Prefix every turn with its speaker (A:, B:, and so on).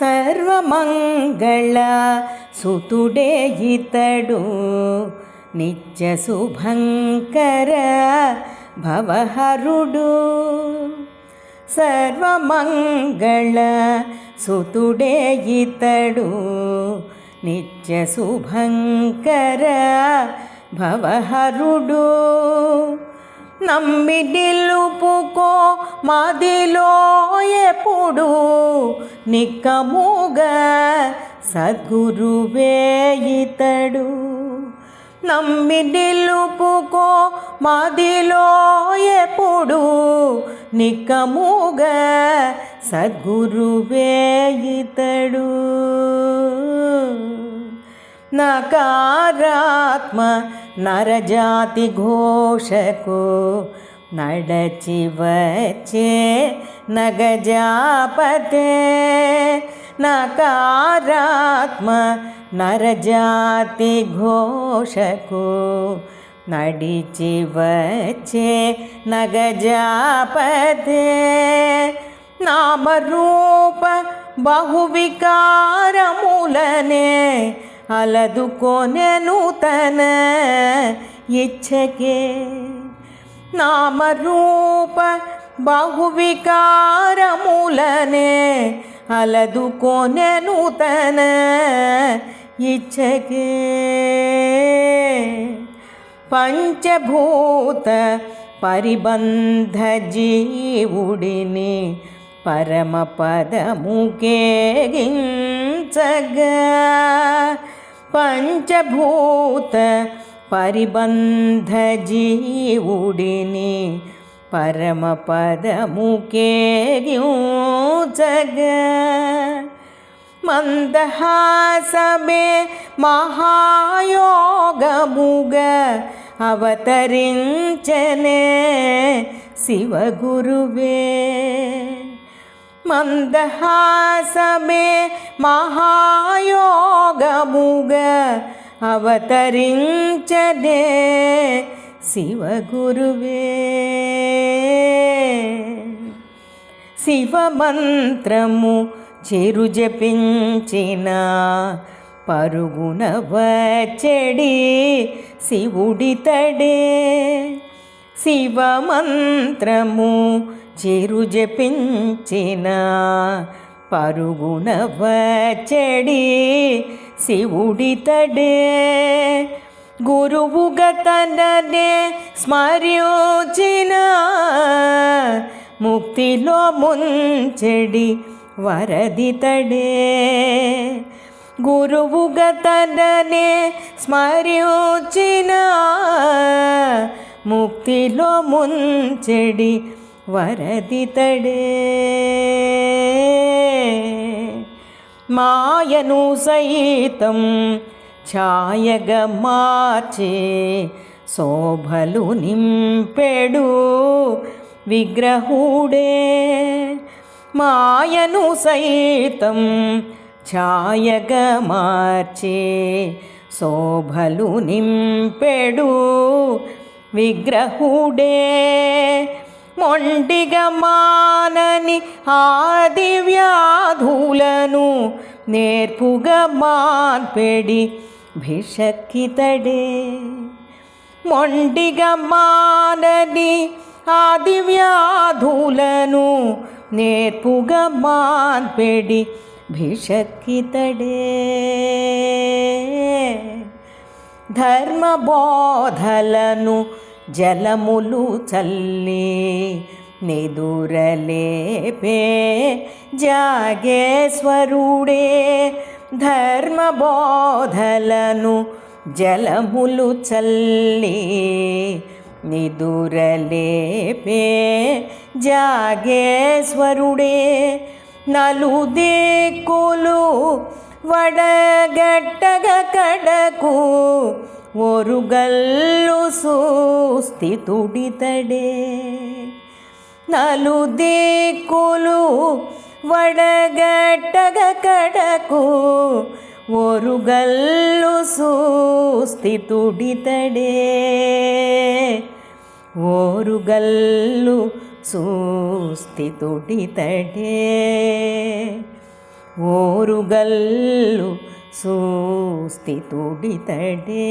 A: సర్వమంగళ సుతుడే ఇతడు నిత్య శుభంకర భవహరుడు. సర్వమంగళ సుతుడే ఇతడు నిత్య శుభంకర భవహరుడు. నమ్మి నిలుపుకో మదిలో ఎప్పుడు నిక్కముగా సద్గురువే ఇతడు. నమ్మి నిలుపుకో మదిలో ఎప్పుడు. నిక్కముగా సద్గురువే ఇతడు. నకారాత్మ నరజాతి ఘోషకు నడచి వచ్చే न गजापते नकारात्म नरजातिघोषको। घोषघो नडीचीवचे नग जापदे नामरूप बहुविकारमूलने अलदु कोने नूतन इच्छके। नामरूप బహువికారములనే అలదుకొనెను తన ఇచ్చకే పంచభూత పరిబంధ జీవుడిని పరమ పదముకేగించగా పంచభూత పరిబంధ జీవుడిని పరమ పదముకేగించగా మందహాసమే మహాయోగముగా. అవతరించనే శివగురువే. మందహాసమే మహాయోగముగా. అవతరించనే శివగురువే. శివమంత్రము చెరు జపించిన పరుగున వచ్చడి శివుడి తడే. శివమంత్రము చెరు జపించిన పరుగున వచ్చడి శివుడి తడే. గురువుగతననే స్మర్యోచిన ముక్తిలో ముంచెడి వరదితడే గురువుగతననే స్మర్యోచిన ముక్తిలో ముంచెడి వరదితడే మాయను సైతం ఛాయగా మార్చే శోభలు నింపెడు విగ్రహుడే. మాయను సైతం ఛాయగా మార్చే శోభలు నింపెడు విగ్రహుడే. మొండిగా మానని ఆది వ్యాధులను నేర్పుగా మాన్పెడి భిషక్కితడే మొండిగా మానని ఆది వ్యాధులను నేర్పుగా మాన్పెడి భిషక్కితడే ధర్మ బోధలను జలములు చల్లి నిదురలేపే జాగేశ్వరుడే. ధర్మబోధలను జలములు చల్లి నిదురలేపే జాగేశ్వరుడే నలుదిక్కులు వడగట్టగ కడకు ఒరుగల్లు ಒಡಗಟ್ಟಗ ಕಡಕು ಒರುಗಲ್ಲು ಸೂಸ್ತಿ ತುಡಿತಡೆ ಓರುಗಲ್ಲು ಸೂಸ್ತಿ ತುಡಿತಡೆ ಓರುಗಲ್ಲು ಸೂಸ್ತಿ ತುಡಿತಡೆ